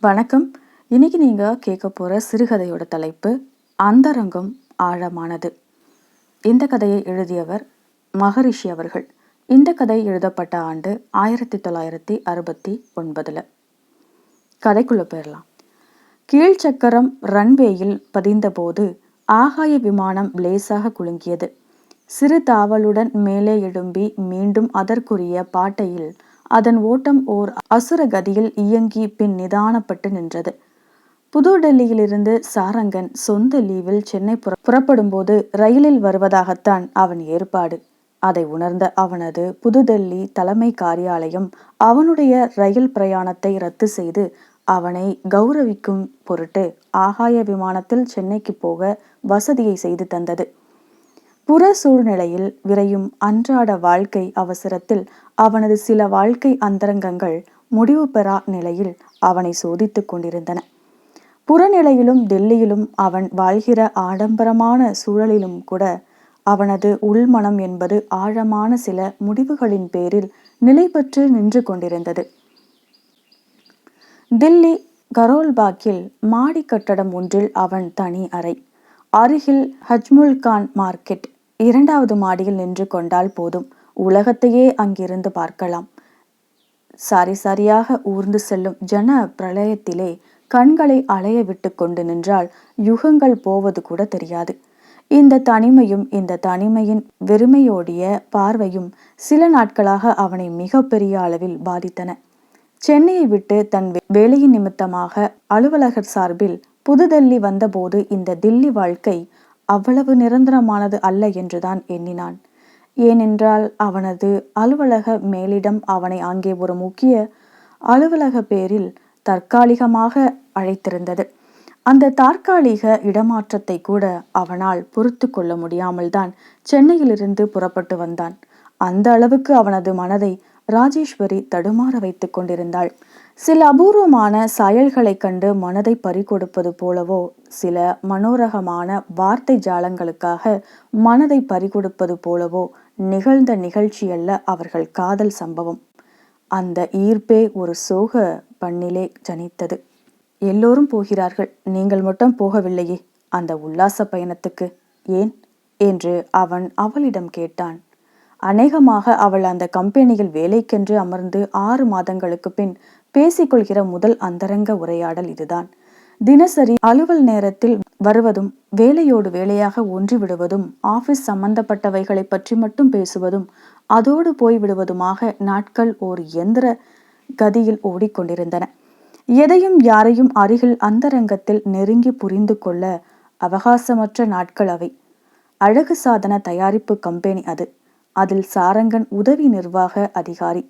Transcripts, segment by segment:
வணக்கம். இன்னைக்கு நீங்கள் கேட்க போகிற சிறுகதையோட தலைப்பு அந்தரங்கம் ஆழமானது இந்த கதையை எழுதியவர் மகரிஷி அவர்கள். இந்த கதை எழுதப்பட்ட ஆண்டு ஆயிரத்தி தொள்ளாயிரத்தி அறுபத்தி ஒன்பதில். கதைக்குள்ளே போயிடலாம் கீழ்ச்சக்கரம் ரன்வேயில் பதிந்தபோது ஆகாய விமானம் லேசாக குலுங்கியது. சிறு தாவலுடன் மேலே எழும்பி மீண்டும் அதற்குரிய பாட்டையில் அதன் ஓட்டம் ஓர் அசுர கதியில் இயங்கி பின் நிதானப்பட்டு நின்றது. புதுடெல்லியிலிருந்து சாரங்கன் சொந்த லீவில் சென்னை புற புறப்படும்போது ரயிலில் வருவதாகத்தான் அவன் ஏற்பாடு. அதை உணர்ந்த அவனது புதுடெல்லி தலைமை காரியாலயம் அவனுடைய ரயில் பிரயாணத்தை ரத்து செய்து அவனை கௌரவிக்கும் பொருட்டு ஆகாய விமானத்தில் சென்னைக்கு போக வசதியை செய்து தந்தது. புற சூழ்நிலையில் விரையும் அன்றாட வாழ்க்கை அவசரத்தில் அவனது சில வாழ்க்கை அந்தரங்கங்கள் முடிவு பெறா நிலையில் அவனை சோதித்துக் கொண்டிருந்தன. புறநிலையிலும் டெல்லியிலும் அவன் வாழ்கிற ஆடம்பரமான சூழலிலும் கூட அவனது உள்மனம் என்பது ஆழமான சில முடிவுகளின் பேரில் நிலை பெற்று நின்று கொண்டிருந்தது. தில்லி கரோல்பாக்கில் மாடி கட்டடம் ஒன்றில் அவன் தனி அறை அருகில் ஹஜ்முல் கான் மார்க்கெட் இரண்டாவது மாடியில் நின்று கொண்டால் போதும். உலகத்தையே அங்கிருந்து பார்க்கலாம். சாரி சாரியாக ஊர்ந்து செல்லும் ஜன பிரளயத்திலே கண்களை அலைய விட்டு கொண்டு நின்றால் யுகங்கள் போவது கூட தெரியாது. இந்த தனிமையும் இந்த தனிமையின் வெறுமையோடிய பார்வையும் சில நாட்களாக அவனை மிக பெரிய அளவில் பாதித்தன. சென்னையை விட்டு தன் வேலையின் நிமித்தமாக அலுவலகர் சார்பில் புதுடெல்லி வந்தபோது இந்த தில்லி வாழ்க்கை அவ்வளவு நிரந்தரமானது அல்ல என்றுதான் எண்ணினான். ஏனென்றால் அவனது அலுவலக மேலிடம் அவனை அங்கே ஒரு முக்கிய அலுவலக பேரில் தற்காலிகமாக அழைத்திருந்தது. அந்த தற்காலிக இடமாற்றத்தை கூட அவனால் பொறுத்து கொள்ள முடியாமல் தான் சென்னையிலிருந்து புறப்பட்டு வந்தான். அந்த அளவுக்கு அவனது மனதை ராஜேஸ்வரி தடுமாற வைத்துக் கொண்டிருந்தாள். சில அபூர்வமான செயல்களைக் கண்டு மனதை பறிகொடுப்பது போலவோ சில மனோரகமான வார்த்தை ஜாலங்களுக்காக மனதை பறிகொடுப்பது போலவோ நிகழ்ந்த நிகழ்ச்சி அல்ல அவர்கள் காதல் சம்பவம். அந்த ஈர்ப்பே ஒரு சோக பண்ணிலே ஜனித்தது. எல்லோரும் போகிறார்கள். நீங்கள் மட்டும் போகவில்லையே அந்த உல்லாச பயணத்துக்கு. ஏன்? என்று அவன் அவளிடம் கேட்டான். அநேகமாக அவள் அந்த கம்பெனியில் வேலைக்கென்று அமர்ந்து ஆறு மாதங்களுக்கு பின் பேசிக்கொள்கிற முதல் அந்தரங்க உரையாடல் இதுதான். தினசரி அலுவல் நேரத்தில் வருவதும் வேலையோடு வேலையாக ஒன்றிவிடுவதும் ஆபீஸ் சம்பந்தப்பட்டவைகளை பற்றி மட்டும் பேசுவதும் அதோடு போய்விடுவதுமாக நாட்கள் ஓர் எந்திர கதியில் ஓடிக்கொண்டிருந்தன. எதையும் யாரையும் அருகில் அந்தரங்கத்தில் நெருங்கி புரிந்து கொள்ள அவகாசமற்ற நாட்கள் அவை. அழகு சாதன தயாரிப்பு கம்பெனி அது. அதில் சாரங்கன் உதவி நிர்வாக அதிகாரி.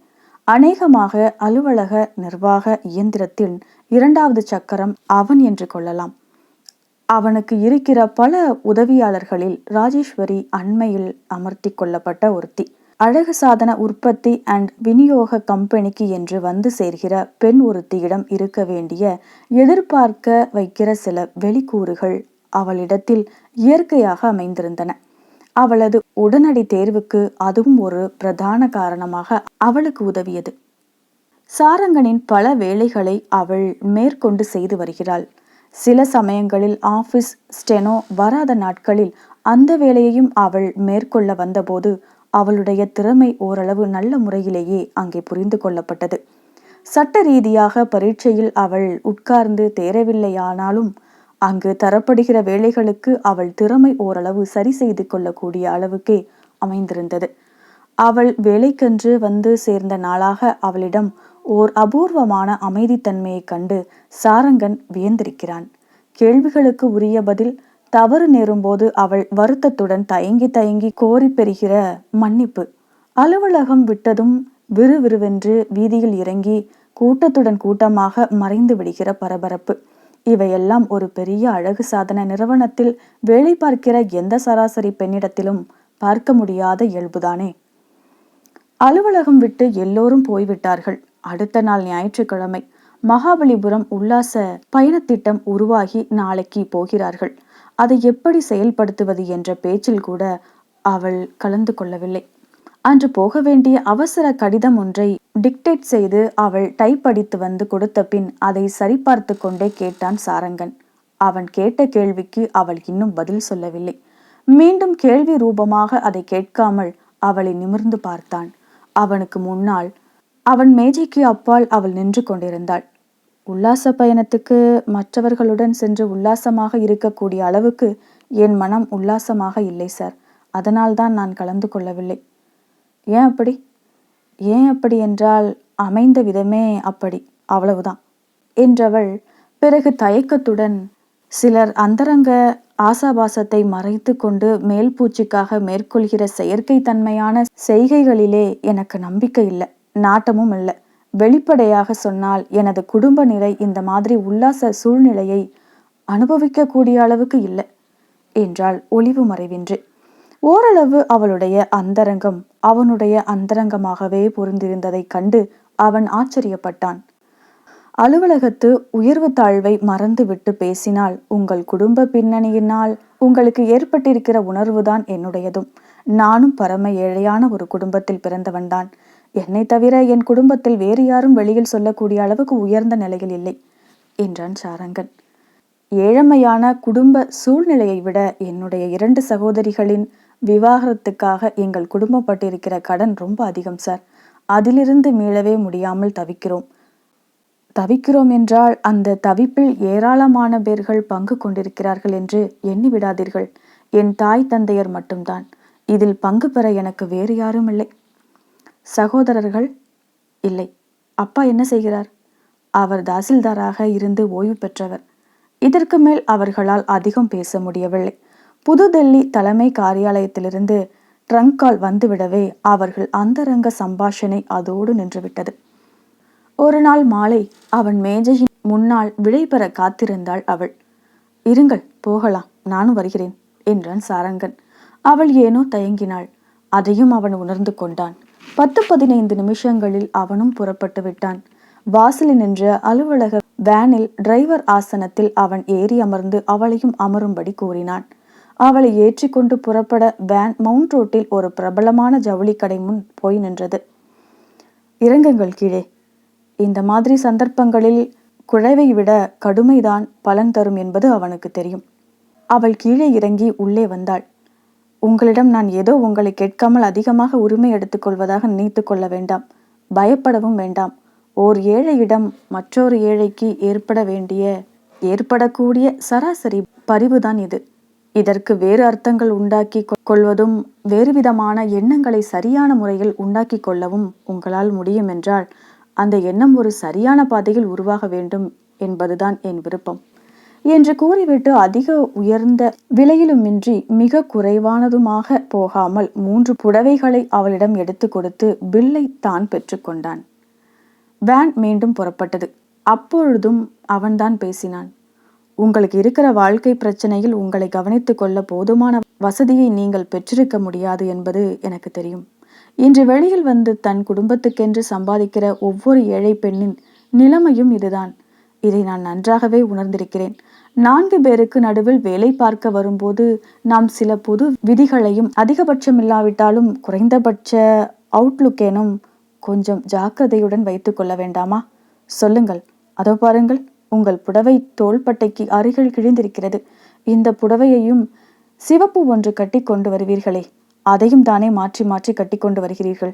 அநேகமாக அலுவலக நிர்வாக இயந்திரத்தில் இரண்டாவது சக்கரம் அவன் என்று கொள்ளலாம். அவனுக்கு இருக்கிற பல உதவியாளர்களில் ராஜேஸ்வரி அண்மையில் அமர்த்தி கொள்ளப்பட்ட ஒருத்தி. அழகு சாதன உற்பத்தி அண்ட் விநியோக கம்பெனிக்கு என்று வந்து சேர்கிற பெண் ஒருத்தியிடம் இருக்க வேண்டிய எதிர்பார்க்க வைக்கிற சில வெளிக்கூறுகள் அவளிடத்தில் இயற்கையாக அமைந்திருந்தன. அவளது உடனடி தேர்வுக்கு அதுவும் ஒரு பிரதான காரணமாக அவளுக்கு உதவியது. சாரங்கனின் பல வேலைகளை அவள் மேற்கொண்டு செய்து வருகிறாள். சில சமயங்களில் ஆபீஸ் ஸ்டெனோ வராத நாட்களில் அந்த வேலையையும் அவள் மேற்கொள்ள வந்தபோது அவளுடைய திறமை ஓரளவு நல்ல முறையிலேயே அங்கே புரிந்து கொள்ளப்பட்டது. சட்ட ரீதியாக பரீட்சையில் அவள் உட்கார்ந்து தேரவில்லையானாலும் அங்கு தரப்படுகிற வேலைகளுக்கு அவள் திறமை ஓரளவு சரி செய்து கொள்ளக்கூடிய அளவுக்கே அமைந்திருந்தது. அவள் வேலைக்கென்று வந்து சேர்ந்த நாளாக அவளிடம் ஓர் அபூர்வமான அமைதித்தன்மையைக் கண்டு சாரங்கன் வியந்திருக்கிறான். கேள்விகளுக்கு உரிய பதில் தவறு நேரும்போது அவள் வருத்தத்துடன் தயங்கி தயங்கி கோரி பெறுகிற மன்னிப்பு. அலுவலகம் விட்டதும் விறுவிறுவென்று வீதியில் இறங்கி கூட்டத்துடன் கூட்டமாக மறைந்து விடுகிற பரபரப்பு. இவையெல்லாம் ஒரு பெரிய அழகு சாதன நிறுவனத்தில் வேலை பார்க்கிற எந்த சராசரி பெண்ணிடத்திலும் பார்க்க முடியாத இயல்புதானே. அலுவலகம் விட்டு எல்லோரும் போய்விட்டார்கள். அடுத்த நாள் ஞாயிற்றுக்கிழமை மகாபலிபுரம் உல்லாச பயணத்திட்டம் உருவாகி நாளைக்கு போகிறார்கள். அதை எப்படி செயல்படுத்துவது என்ற பேச்சில் கூட அவள் கலந்து கொள்ளவில்லை. அன்று போக வேண்டிய அவசர கடிதம் ஒன்றை டிக்டேட் செய்து அவள் டைப் அடித்து வந்து கொடுத்த பின் அதை சரிபார்த்து கொண்டே கேட்டான் சாரங்கன். அவன் கேட்ட கேள்விக்கு அவள் இன்னும் பதில் சொல்லவில்லை. மீண்டும் கேள்வி ரூபமாக அதை கேட்காமல் அவளை நிமிர்ந்து பார்த்தான். அவனுக்கு முன்னால் அவன் மேஜைக்கு அப்பால் அவள் நின்று கொண்டிருந்தாள். உல்லாச பயணத்துக்கு மற்றவர்களுடன் சென்று உல்லாசமாக இருக்கக்கூடிய அளவுக்கு என் மனம் உல்லாசமாக இல்லை சார். அதனால்தான் நான் கலந்து கொள்ளவில்லை. ஏன் அப்படி? ஏன் அப்படி என்றால் அமைந்த விதமே அப்படி அவ்வளவுதான் என்றவள் பிறகு தயக்கத்துடன் சிலர் அந்தரங்க ஆசாபாசத்தை மறைத்து கொண்டு மேல் பூச்சிக்காக மேற்கொள்கிற செயற்கை தன்மையான செய்கைகளிலே எனக்கு நம்பிக்கை இல்லை நாட்டமும் இல்லை. வெளிப்படையாக சொன்னால் எனது குடும்ப நிலை இந்த மாதிரி உல்லாச சூழ்நிலையை அனுபவிக்கக்கூடிய அளவுக்கு இல்லை என்றால் ஒளிவு மறைவின்றி. ஓரளவு அவளுடைய அந்தரங்கம் அவனுடைய அந்தரங்கமாகவே பொருந்திருந்ததைக் கண்டு அவன் ஆச்சரியப்பட்டான். அலுவலகத்து உயர்வு தாழ்வை மறந்துவிட்டு பேசினால் உங்கள் குடும்ப பின்னணியினால் உங்களுக்கு ஏற்பட்டிருக்கிற உணர்வுதான் என்னுடையதும். நானும் பரம ஏழையான ஒரு குடும்பத்தில் பிறந்தவன்தான். என்னை தவிர என் குடும்பத்தில் வேறு யாரும் வெளியில் சொல்லக்கூடிய அளவுக்கு உயர்ந்த நிலையில் இல்லை என்றான் சாரங்கன். ஏழமையான குடும்ப சூழ்நிலையை விட என்னுடைய இரண்டு சகோதரிகளின் விவாகரத்துக்காக எங்கள் குடும்பப்பட்டிருக்கிற கடன் ரொம்ப அதிகம் சார். அதிலிருந்து மீளவே முடியாமல் தவிக்கிறோம். தவிக்கிறோம் என்றால் அந்த தவிப்பில் ஏராளமான பேர்கள் பங்கு கொண்டிருக்கிறார்கள் என்று எண்ணி விடாதீர்கள். என் தாய் தந்தையர் மட்டும்தான். இதில் பங்கு பெற எனக்கு வேறு யாரும் இல்லை. சகோதரர்கள் இல்லை. அப்பா என்ன செய்கிறார்? அவர் தாசில்தாராக இருந்து ஓய்வு பெற்றவர். இதற்கு மேல் அவர்களால் அதிகம் பேச முடியவில்லை. புதுடெல்லி தலைமை காரியாலயத்திலிருந்து ட்ரங்க் கால் வந்துவிடவே அவர்கள் அந்தரங்க சம்பாஷணை அதோடு நின்றுவிட்டது. ஒரு நாள் மாலை அவன் மேஜையின் முன்னால் விடை பெற காத்திருந்தாள் அவள். இருங்கள் போகலாம் நானும் வருகிறேன் என்றான் சாரங்கன். அவள் ஏனோ தயங்கினாள். அதையும் அவன் உணர்ந்து கொண்டான். பத்து பதினைந்து நிமிஷங்களில் அவனும் புறப்பட்டு விட்டான். வாசலில் நின்ற அலுவலக வேனில் டிரைவர் ஆசனத்தில் அவன் ஏறி அமர்ந்து அவளையும் அமரும்படி கூறினான். அவளை ஏற்றிக்கொண்டு புறப்பட வேன் மவுண்ட் ரோட்டில் ஒரு பிரபலமான ஜவுளி கடை முன் போய் நின்றது. இறங்குங்கள் கீழே. இந்த மாதிரி சந்தர்ப்பங்களில் குழைவை விட கடுமைதான் பலன் தரும் என்பது அவனுக்கு தெரியும். அவள் கீழே இறங்கி உள்ளே வந்தாள். உங்களிடம் நான் ஏதோ உங்களை கேட்காமல் அதிகமாக உரிமை எடுத்துக்கொள்வதாக நினைத்து கொள்ள வேண்டாம். பயப்படவும் வேண்டாம். ஓர் ஏழையிடம் மற்றொரு ஏழைக்கு ஏற்பட வேண்டிய ஏற்படக்கூடிய சராசரி பரிவுதான் இது. இதற்கு வேறு அர்த்தங்கள் உண்டாக்கி கொள்வதும் வேறு விதமான எண்ணங்களை சரியான முறையில் உண்டாக்கி கொள்ளவும் உங்களால் முடியும் என்றால் அந்த எண்ணம் ஒரு சரியான பாதையில் உருவாக வேண்டும் என்பதுதான் என் விருப்பம். என்று கூறிவிட்டு அதிக உயர்ந்த விலையிலுமின்றி மிக குறைவானதுமாக போகாமல் மூன்று புடவைகளை அவளிடம் எடுத்து கொடுத்து பில்லை தான் பெற்றுக்கொண்டான் வேன் மீண்டும் புறப்பட்டது. அப்பொழுதும் அவன்தான் பேசினான். உங்களுக்கு இருக்கிற வாழ்க்கை பிரச்சனையில் உங்களை கவனித்துக் கொள்ள போதுமான வசதியை நீங்கள் பெற்றிருக்க முடியாது என்பது எனக்கு தெரியும். இன்று வெளியில் வந்து தன் குடும்பத்துக்கென்று சம்பாதிக்கிற ஒவ்வொரு ஏழை பெண்ணின் நிலைமையும் இதுதான். இதை நான் நன்றாகவே உணர்ந்திருக்கிறேன். நான்கு பேருக்கு நடுவில் வேலை பார்க்க வரும்போது நாம் சில புது விதிகளையும் அதிகபட்சம் இல்லாவிட்டாலும் குறைந்தபட்ச அவுட்லுக்கேனும் கொஞ்சம் ஜாக்கிரதையுடன் வைத்து கொள்ள வேண்டாமா? சொல்லுங்கள். அதோ பாருங்கள். உங்கள் புடவை தோள்பட்டைக்கு அருகில் கிழிந்திருக்கிறது. இந்த புடவையையும் சிவப்பு ஒன்று கட்டி கொண்டு வருவீர்களே அதையும் தானே மாற்றி மாற்றி கட்டி கொண்டு வருகிறீர்கள்.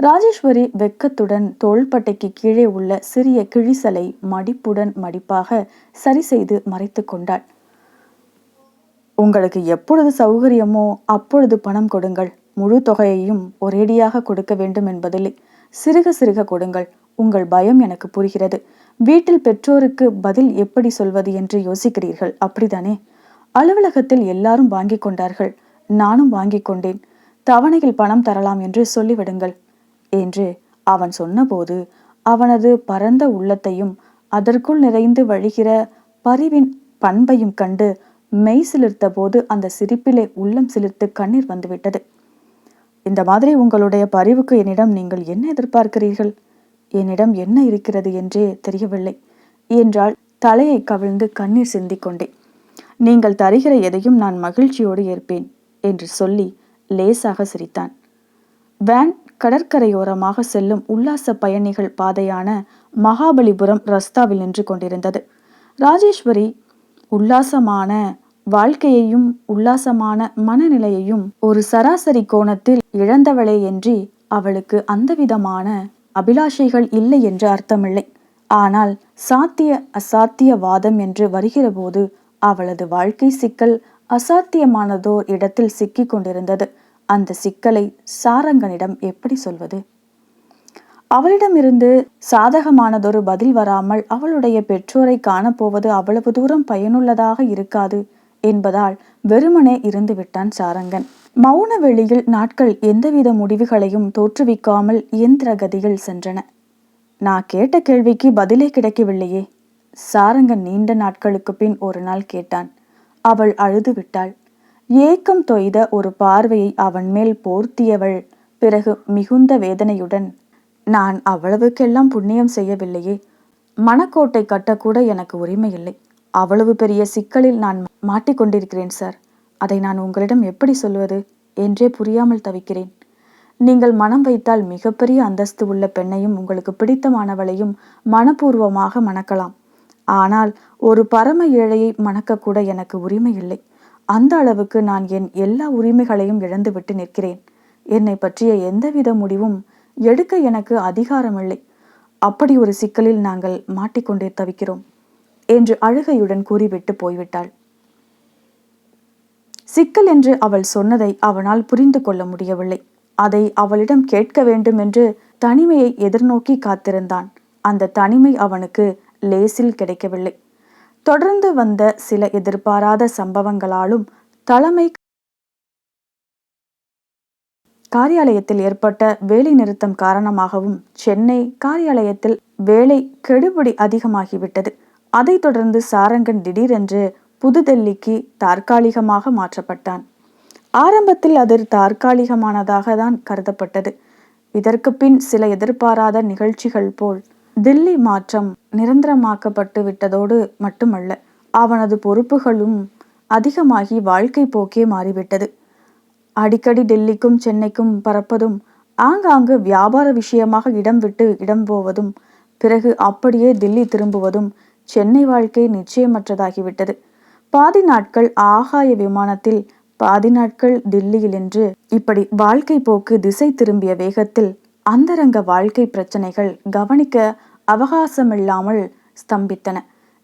ராஜேஸ்வரி வெக்கத்துடன் தோள்பட்டைக்கு கீழே உள்ள சிறிய கிழிசலை மடிப்புடன் மடிப்பாக சரி செய்து மறைத்து கொண்டாள். உங்களுக்கு எப்பொழுது சௌகரியமோ அப்பொழுது பணம் கொடுங்கள். முழு தொகையையும் ஒரேடியாக கொடுக்க வேண்டும் என்பதில்லை. சிறுக சிறுக கொடுங்கள். உங்கள் பயம் எனக்கு புரிகிறது. வீட்டில் பெற்றோருக்கு பதில் எப்படி சொல்வது என்று யோசிக்கிறீர்கள்? அப்படிதானே அலுவலகத்தில் எல்லாரும் வாங்கி கொண்டார்கள். நானும் வாங்கி கொண்டேன். தவணையில் பணம் தரலாம் என்று சொல்லிவிடுங்கள் என்று அவன் சொன்னபோது அவனது பரந்த உள்ளத்தையும் அதற்குள் நிறைந்து வழிகிற பரிவின் பண்பையும் கண்டு மெய் சிலிர்த்த போது அந்த சிரிப்பிலே உள்ளம் சிலிர்த்து கண்ணீர் வந்துவிட்டது. இந்த மாதிரி உங்களுடைய பரிவுக்கு என்னிடம் நீங்கள் என்ன எதிர்பார்க்கிறீர்கள்? என்னிடம் என்ன இருக்கிறது என்றே தெரியவில்லை. என்றால் தலையை கவிழ்ந்து கண்ணீர் சிந்திக் கொண்டேன் நீங்கள் தருகிற எதையும் நான் மகிழ்ச்சியோடு ஏற்பேன் என்று சொல்லி லேசாக சிரித்தான். வேன் கடற்கரையோரமாக செல்லும் உல்லாச பயணிகள் பாதையான மகாபலிபுரம் ரஸ்தாவில் நின்று கொண்டிருந்தது. ராஜேஸ்வரி உல்லாசமான வாழ்க்கையையும் உல்லாசமான மனநிலையையும் ஒரு சராசரி கோணத்தில் இழந்தவளே என்று அவளுக்கு அந்தவிதமான அபிலாஷைகள் இல்லை என்று அர்த்தமில்லை. ஆனால் சாத்திய அசாத்திய வாதம் என்று வருகிறபோது அவளது வாழ்க்கை சிக்கல் அசாத்தியமானதோர் இடத்தில் சிக்கிக் கொண்டிருந்தது. அந்த சிக்கலை சாரங்கனிடம் எப்படி சொல்வது? அவளிடமிருந்து சாதகமானதொரு பதில் வராமல் அவளுடைய பெற்றோரை காணப்போவது அவ்வளவு தூரம் பயனுள்ளதாக இருக்காது என்பதால் வெறுமனே இருந்து விட்டான் சாரங்கன். மௌன வெளியில் நாட்கள் எந்தவித முடிவுகளையும் தோற்றுவிக்காமல் இயந்திர கதியில் சென்றன. நான் கேட்ட கேள்விக்கு பதிலே கிடைக்கவில்லையே. சாரங்கன் நீண்ட நாட்களுக்கு பின் ஒரு நாள் கேட்டான். அவள் அழுது விட்டாள் ஏக்கம் தொய்த ஒரு பார்வையை அவன் மேல் போர்த்தியவள் பிறகு மிகுந்த வேதனையுடன் நான் அவ்வளவுக்கெல்லாம் புண்ணியம் செய்யவில்லையே. மணக்கோட்டை கட்டக்கூட எனக்கு உரிமை இல்லை அவ்வளவு பெரிய சிக்கலில் நான் மாட்டிக்கொண்டிருக்கிறேன் சார். அதை நான் உங்களிடம் எப்படி சொல்வது? என்றே புரியாமல் தவிக்கிறேன். நீங்கள் மனம் வைத்தால் மிகப்பெரிய அந்தஸ்து உள்ள பெண்ணையும் உங்களுக்கு பிடித்தமானவளையும் மனப்பூர்வமாக மணக்கலாம். ஆனால் ஒரு பரம ஏழையை மணக்கக்கூட எனக்கு உரிமை இல்லை அந்த அளவுக்கு நான் என் எல்லா உரிமைகளையும் இழந்துவிட்டு நிற்கிறேன். என்னை பற்றிய எந்தவித முடிவும் எடுக்க எனக்கு அதிகாரமில்லை. அப்படி ஒரு சிக்கலில் நாங்கள் மாட்டிக்கொண்டே தவிக்கிறோம் என்று அழுகையுடன் கூறிவிட்டு போய்விட்டாள். சிக்கல் என்று அவள் சொன்னதை அவனால் புரிந்து கொள்ள முடியவில்லை. அதை அவளிடம் கேட்க வேண்டும் என்று தனிமையை எதிர்நோக்கி காத்திருந்தான். அந்த தனிமை அவனுக்கு லேசில் கிடைக்கவில்லை. தொடர்ந்து வந்த சில எதிர்பாராத சம்பவங்களாலும் தலைமை காரியாலயத்தில் ஏற்பட்ட வேலை நிறுத்தம் காரணமாகவும் சென்னை காரியாலயத்தில் வேலை கெடுபிடி அதிகமாகிவிட்டது. அதைத் தொடர்ந்து சாரங்கன் திடீரென்று புதுடெல்லிக்கு தற்காலிகமாக மாற்றப்பட்டான். ஆரம்பத்தில் அது தற்காலிகமானதாக தான் கருதப்பட்டது. இதற்கு பின் சில எதிர்பாராத நிகழ்ச்சிகள் போல் தில்லி மாற்றம் நிரந்தரமாக்கப்பட்டு விட்டதோடு மட்டுமல்ல அவனது பொறுப்புகளும் அதிகமாகி வாழ்க்கை போக்கே மாறிவிட்டது. அடிக்கடி டெல்லிக்கும் சென்னைக்கும் பறப்பதும் ஆங்காங்கு வியாபார விஷயமாக இடம் விட்டு இடம் போவதும் பிறகு அப்படியே தில்லி திரும்புவதும் சென்னை வாழ்க்கை நிச்சயமற்றதாகிவிட்டது. பாதி நாட்கள் ஆகாய விமானத்தில் பாதி நாட்கள் தில்லியில் என்று இப்படி வாழ்க்கை போக்கு திசை திரும்பிய வேகத்தில் அந்தரங்க வாழ்க்கை பிரச்சனைகள் கவனிக்க அவகாசமில்லாமல் ஸ்தம்பித்தன.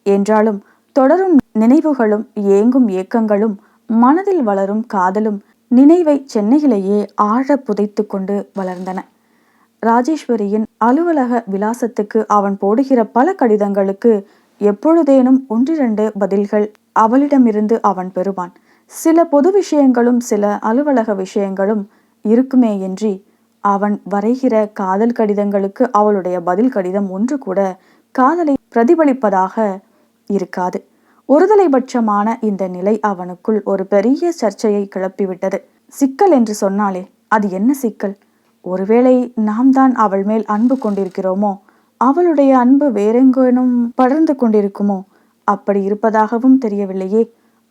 என்றாலும் தொடரும் நினைவுகளும் ஏங்கும் ஏக்கங்களும் மனதில் வளரும் காதலும் நினைவை சென்னையிலேயே ஆழ புதைத்து கொண்டு வளர்ந்தன. ராஜேஸ்வரியின் அலுவலக விலாசத்துக்கு அவன் போடுகிற பல கடிதங்களுக்கு எப்பொழுதேனும் ஒன்றிரண்டு பதில்கள் அவளிடமிருந்து அவன் பெறுவான். சில பொது விஷயங்களும் சில அலுவலக விஷயங்களும் இருக்குமே என்றி அவன் வரைகிற காதல் கடிதங்களுக்கு அவளுடைய பதில் கடிதம் ஒன்று கூட காதலை பிரதிபலிப்பதாக இருக்காது. ஒருதலைபட்சமான இந்த நிலை அவனுக்குள் ஒரு பெரிய சர்ச்சையை கிளப்பிவிட்டது. சிக்கல் என்று சொன்னாலே அது என்ன சிக்கல்? ஒருவேளை நாம் தான் அவள் மேல் அன்பு கொண்டிருக்கிறோமோ? அவளுடைய அன்பு வேறெங்கேனும் படர்ந்து கொண்டிருக்குமோ? அப்படி இருப்பதாகவும் தெரியவில்லையே.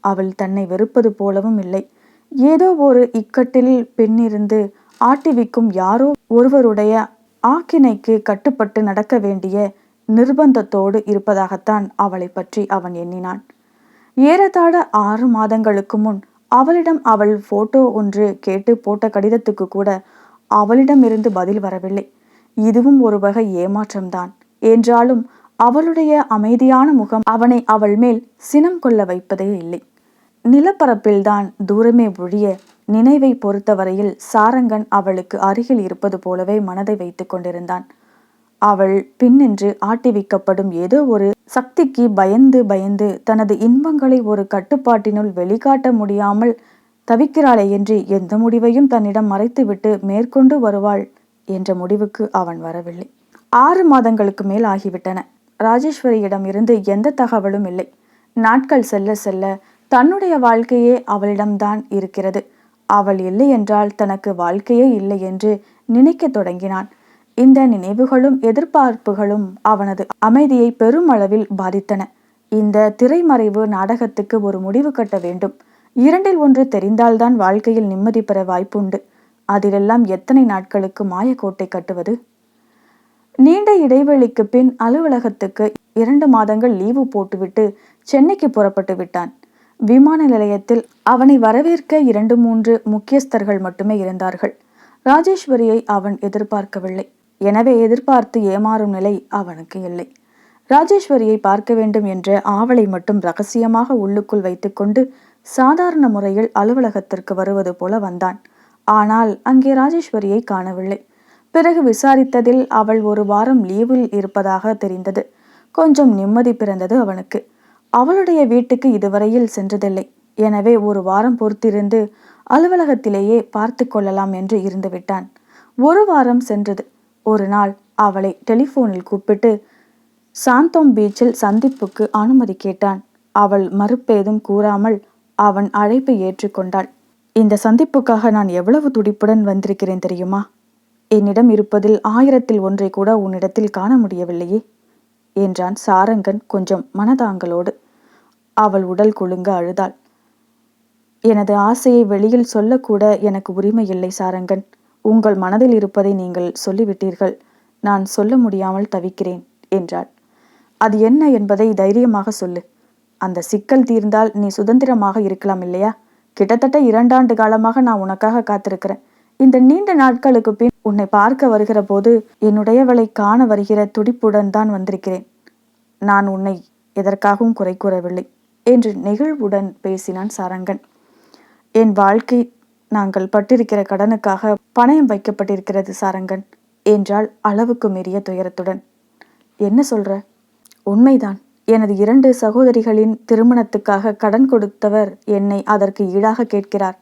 அவள் தன்னை வெறுப்பது போலவும் இல்லை. ஏதோ ஒரு இக்கட்டில் பெண்ணிருந்து ஆட்டிவிக்கும் யாரோ ஒருவருடைய ஆக்கினைக்கு கட்டுப்பட்டு நடக்க வேண்டிய நிர்பந்தத்தோடு இருப்பதாகத்தான் அவளை பற்றி அவன் எண்ணினான். ஏறத்தாழ ஆறு மாதங்களுக்கு முன் அவளிடம் அவள் போட்டோ ஒன்று கேட்டு போட்ட கடிதத்துக்கு கூட அவளிடமிருந்து பதில் வரவில்லை. இதுவும் ஒரு வகை ஏமாற்றம்தான். என்றாலும் அவளுடைய அமைதியான முகம் அவனை அவள் மேல் சினம் கொள்ள வைப்பதே இல்லை. நிலப்பரப்பில்தான் தூரமே ஒழிய நினைவை பொறுத்தவரையில் சாரங்கன் அவளுக்கு அருகில் இருப்பது போலவே மனதை வைத்துக் கொண்டிருந்தான். அவள் பின்னின்று ஆட்டிவிக்கப்படும் ஏதோ ஒரு சக்திக்கு பயந்து பயந்து தனது இன்பங்களை ஒரு கட்டுப்பாட்டினுள் வெளிக்காட்ட முடியாமல் தவிக்கிறாளே என்று எந்த முடிவையும் தன்னிடம் மறைத்துவிட்டு மேற்கொண்டு வருவாள் என்ற முடிவுக்கு அவன் வரவில்லை. ஆறு மாதங்களுக்கு மேல் ஆகிவிட்டன. ராஜேஸ்வரியிடம் இருந்து எந்த தகவலும் இல்லை. நாட்கள் செல்ல செல்ல தன்னுடைய வாழ்க்கையே அவளிடம்தான் இருக்கிறது. அவள் இல்லை என்றால் தனக்கு வாழ்க்கையே இல்லை என்று நினைக்கத் தொடங்கினான். இந்த நினைவுகளும் எதிர்பார்ப்புகளும் அவனது அமைதியை பெருமளவில் பாதித்தன. இந்த திரைமறைவு நாடகத்துக்கு ஒரு முடிவு கட்ட வேண்டும். இரண்டில் ஒன்று தெரிந்தால்தான் வாழ்க்கையில் நிம்மதி பெற வாய்ப்புண்டு. அதிலெல்லாம் எத்தனை நாட்களுக்கு மாயக்கோட்டை கட்டுவது? நீண்ட இடைவெளிக்கு பின் அலுவலகத்துக்கு இரண்டு மாதங்கள் லீவு போட்டுவிட்டு சென்னைக்கு புறப்பட்டு விட்டான். விமான நிலையத்தில் அவனை வரவேற்க இரண்டு மூன்று முக்கியஸ்தர்கள் மட்டுமே இருந்தார்கள். ராஜேஸ்வரியை அவன் எதிர்பார்க்கவில்லை. எனவே எதிர்பார்த்து ஏமாறும் நிலை அவனுக்கு இல்லை. ராஜேஸ்வரியை பார்க்க வேண்டும் என்ற ஆவலை மட்டும் ரகசியமாக உள்ளுக்குள் வைத்துக்கொண்டு சாதாரண முறையில் அலுவலகத்திற்கு வருவது போல வந்தான். ஆனால் அங்கே ராஜேஸ்வரியை காணவில்லை. பிறகு விசாரித்ததில் அவள் ஒரு வாரம் லீவில் இருப்பதாக தெரிந்தது. கொஞ்சம் நிம்மதி பிறந்தது அவனுக்கு. அவளுடைய வீட்டுக்கு இதுவரையில் சென்றதில்லை. எனவே ஒரு வாரம் பொறுத்திருந்து அலுவலகத்திலேயே பார்த்து கொள்ளலாம் என்று இருந்து விட்டான். ஒரு வாரம் சென்றது. ஒரு நாள் அவளை டெலிஃபோனில் கூப்பிட்டு சாந்தோம் பீச்சில் சந்திப்புக்கு அனுமதி கேட்டான். அவள் மறுப்பேதும் கூறாமல் அவன் அழைப்பை ஏற்றுக்கொண்டாள். இந்த சந்திப்புக்காக நான் எவ்வளவு துடிப்புடன் வந்திருக்கிறேன் தெரியுமா? என்னிடம் இருப்பதில் ஆயிரத்தில் ஒன்றை கூட உன்னிடத்தில் காண முடியவில்லையே என்றான் சாரங்கன் கொஞ்சம் மனதாங்களோடு அவள் உடல் குலுங்க அழுதாள். எனது ஆசையை வெளியில் சொல்லக்கூட எனக்கு உரிமை இல்லை சாரங்கன். உங்கள் மனதில் இருப்பதை நீங்கள் சொல்லிவிட்டீர்கள். நான் சொல்ல முடியாமல் தவிக்கிறேன் என்றாள். அது என்ன என்பதை தைரியமாக சொல்லு. அந்த சிக்கல் தீர்ந்தால் நீ சுதந்திரமாக இருக்கலாம் இல்லையா? கிட்டத்தட்ட இரண்டாண்டு காலமாக நான் உனக்காக காத்திருக்கிறேன். இந்த நீண்ட நாட்களுக்கு பின் உன்னை பார்க்க வருகிற போது என்னுடையவளை காண வருகிற துடிப்புடன் தான் வந்திருக்கிறேன். நான் உன்னை எதற்காகவும் குறை கூறவில்லை என்று நெகிழ்வுடன் பேசினான் சாரங்கன். என் வாழ்க்கை நாங்கள் பட்டிருக்கிற கடனுக்காக பணயம் வைக்கப்பட்டிருக்கிறது சாரங்கன் என்றால் அளவுக்கு மீறிய துயரத்துடன். என்ன சொல்ற? உண்மைதான். எனது இரண்டு சகோதரிகளின் திருமணத்துக்காக கடன் கொடுத்தவர் என்னை அதற்கு ஈடாக கேட்கிறார்.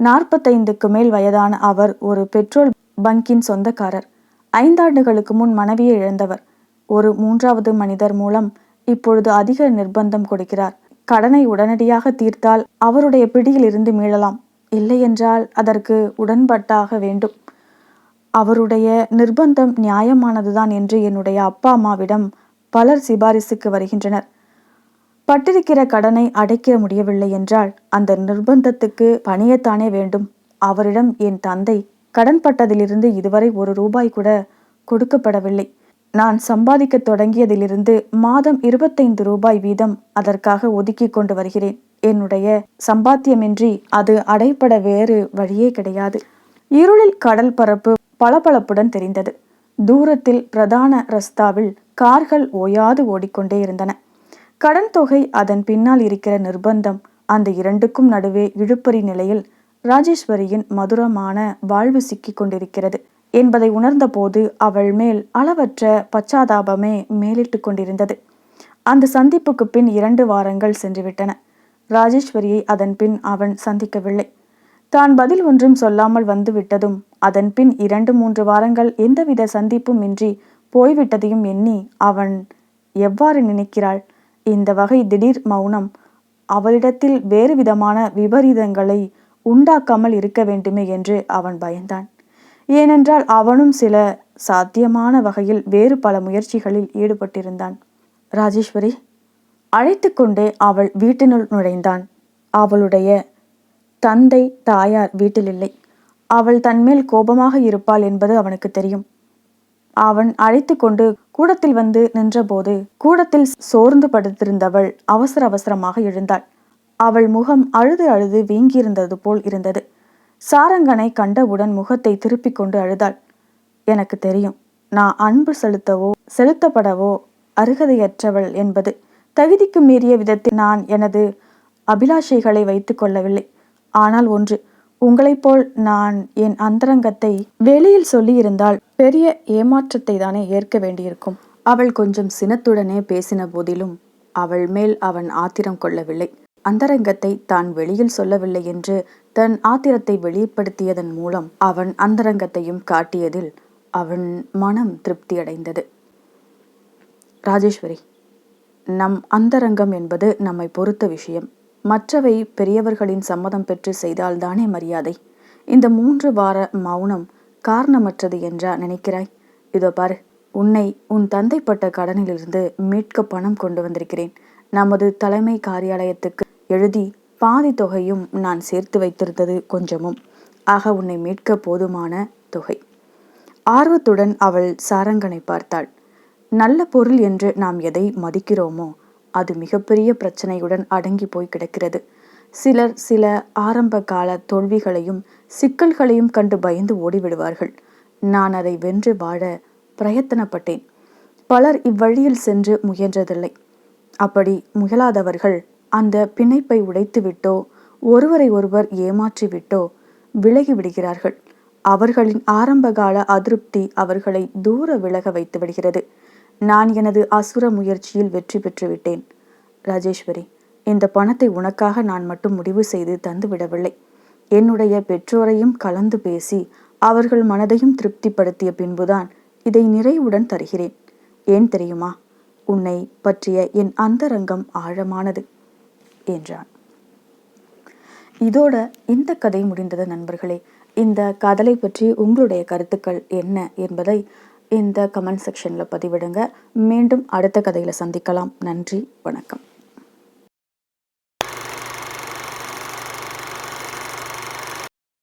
நாற்பத்தைந்துக்கு மேல் வயதான அவர் ஒரு பெட்ரோல் பங்கின் சொந்தக்காரர். ஐந்தாண்டுகளுக்கு முன் மனைவியை இழந்தவர். ஒரு மூன்றாவது மனிதர் மூலம் இப்பொழுது அதிக நிர்பந்தம் கொடுக்கிறார். கடனை உடனடியாக தீர்த்தால் அவருடைய பிடியில் இருந்து மீளலாம். இல்லையென்றால் அதற்கு உடன்பட்டாக வேண்டும். அவருடைய நிர்பந்தம் நியாயமானதுதான் என்று என்னுடைய அப்பா அம்மாவிடம் பலர் சிபாரிசுக்கு வருகின்றனர். பட்டிருக்கிற கடனை அடைக்க முடியவில்லை என்றால் அந்த நிர்பந்தத்துக்கு பணியத்தானே வேண்டும். அவரிடம் என் தந்தை கடன்பட்டதிலிருந்து இதுவரை ஒரு ரூபாய் கூட கொடுக்கப்படவில்லை. நான் சம்பாதிக்க தொடங்கியதிலிருந்து மாதம் இருபத்தைந்து ரூபாய் வீதம் அதற்காக ஒதுக்கி கொண்டு வருகிறேன். என்னுடைய சம்பாத்தியமின்றி அது அடைப்பட வேறு வழியே கிடையாது. இருளில் கடல் பரப்பு பளபளப்புடன் தெரிந்தது. தூரத்தில் பிரதான ரஸ்தாவில் கார்கள் ஓயாது ஓடிக்கொண்டே இருந்தன. கடன் தொகை அதன் பின்னால் இருக்கிற நிர்பந்தம் அந்த இரண்டுக்கும் நடுவே இழுப்பறி நிலையில் ராஜேஸ்வரியின் மதுரமான வாழ்வு சிக்கிக் கொண்டிருக்கிறது. என்பதை உணர்ந்தபோது அவள் மேல் அளவற்ற பச்சாதாபமே மேலிட்டு கொண்டிருந்தது. அந்த சந்திப்புக்கு பின் இரண்டு வாரங்கள் சென்றுவிட்டன. ராஜேஸ்வரியை அதன் பின் அவன் சந்திக்கவில்லை. தான் பதில் ஒன்றும் சொல்லாமல் வந்து விட்டதும் அதன் பின் இரண்டு மூன்று வாரங்கள் எந்தவித சந்திப்பும் இன்றி போய்விட்டதையும் எண்ணி அவன் எவ்வாறு நினைக்கிறாள்? இந்த வகை திடீர் மௌனம் அவளிடத்தில் வேறு விதமான விபரீதங்களை உண்டாக்காமல் இருக்க வேண்டுமே என்று அவன் பயந்தான். ஏனென்றால் அவனும் சில சாத்தியமான வகையில் வேறு பல முயற்சிகளில் ஈடுபட்டிருந்தான். ராஜேஸ்வரி அழைத்து கொண்டே அவள் வீட்டினுள் நுழைந்தான். அவளுடைய தந்தை தாயார் வீட்டில் இல்லை அவள் தன்மேல் கோபமாக இருப்பாள் என்பது அவனுக்கு தெரியும். அவன் அழைத்து கொண்டு கூடத்தில் வந்து நின்றபோது கூடத்தில் சோர்ந்து படுத்திருந்தவள் அவசர அவசரமாக எழுந்தாள். அவள் முகம் அழுது அழுது வீங்கியிருந்தது போல் இருந்தது. சாரங்கனை கண்டவுடன் முகத்தை திருப்பிக் கொண்டு அழுதாள். எனக்கு தெரியும். நான் அன்பு செலுத்தவோ செலுத்தப்படவோ அருகதையற்றவள் என்பது தகுதிக்கு மீறிய விதத்தில் நான் எனது அபிலாஷைகளை வைத்துக் கொள்ளவில்லை. ஆனால் ஒன்று உங்களைப் போல் நான் என் அந்தரங்கத்தை வெளியில் சொல்லியிருந்தால் பெரிய ஏமாற்றத்தை தானே ஏற்க வேண்டியிருக்கும். அவள் கொஞ்சம் சினத்துடனே பேசின போதிலும் அவள் மேல் அவன் ஆத்திரம் கொள்ளவில்லை. அந்தரங்கத்தை தான் வெளியில் சொல்லவில்லை என்று தன் ஆத்திரத்தை வெளிப்படுத்தியதன் மூலம் அவன் அந்தரங்கத்தையும் காட்டியதில் அவன் மனம் திருப்தியடைந்தது. ராஜேஸ்வரி நம் அந்தரங்கம் என்பது நம்மை பொறுத்த விஷயம். மற்றவை பெரியவர்களின் சம்மதம் பெற்று செய்தால்தானே மரியாதை. இந்த மூன்று வார மௌனம் காரணமற்றது என்றா நினைக்கிறாய்? இதோ பாரு உன்னை உன் தந்தைப்பட்ட கடனிலிருந்து மீட்க பணம் கொண்டு வந்திருக்கிறேன். நமது தலைமை காரியாலயத்துக்கு எழுதி பாதி தொகையும் நான் சேர்த்து வைத்திருந்தது கொஞ்சமும். ஆக உன்னை மீட்க போதுமான தொகை. ஆர்வத்துடன் அவள் சாரங்கனை பார்த்தாள். நல்ல பொருள் என்று நாம் எதை மதிக்கிறோமோ அது மிகப்பெரிய பிரச்சனையுடன் அடங்கி போய் கிடக்கிறது. சிலர் சில ஆரம்ப கால தோல்விகளையும் சிக்கல்களையும் கண்டு பயந்து ஓடிவிடுவார்கள். நான் அதை வென்று வாழ பிரயத்தனப்பட்டேன். பலர் இவ்வழியில் சென்று முயன்றதில்லை. அப்படி முயலாதவர்கள் அந்த பிணைப்பை உடைத்துவிட்டோ ஒருவரை ஒருவர் ஏமாற்றி விட்டோ விலகி விடுகிறார்கள். அவர்களின் ஆரம்பகால அதிருப்தி அவர்களை தூர விலக வைத்து விடுகிறது. நான் எனது அசுர முயற்சியில் வெற்றி பெற்று விட்டேன் ராஜேஸ்வரி இந்த பணத்தை உனக்காக நான் மட்டும் முடிவு செய்து தந்து விடவில்லை. என்னுடைய பெற்றோரையும் கலந்து பேசி அவர்கள் மனதையும் திருப்திப்படுத்திய பின்புதான் இதை நிறைவுடன் தருகிறேன். ஏன் தெரியுமா? உன்னை பற்றிய என் அந்தரங்கம் ஆழமானது என்றான். இதோட இந்த கதை முடிந்தது நண்பர்களே. இந்த கதலை பற்றி உங்களுடைய கருத்துக்கள் என்ன என்பதை இந்த கமெண்ட் செக்ஷனில் பதிவிடுங்க. மீண்டும் அடுத்த கதையில் சந்திக்கலாம். நன்றி வணக்கம்.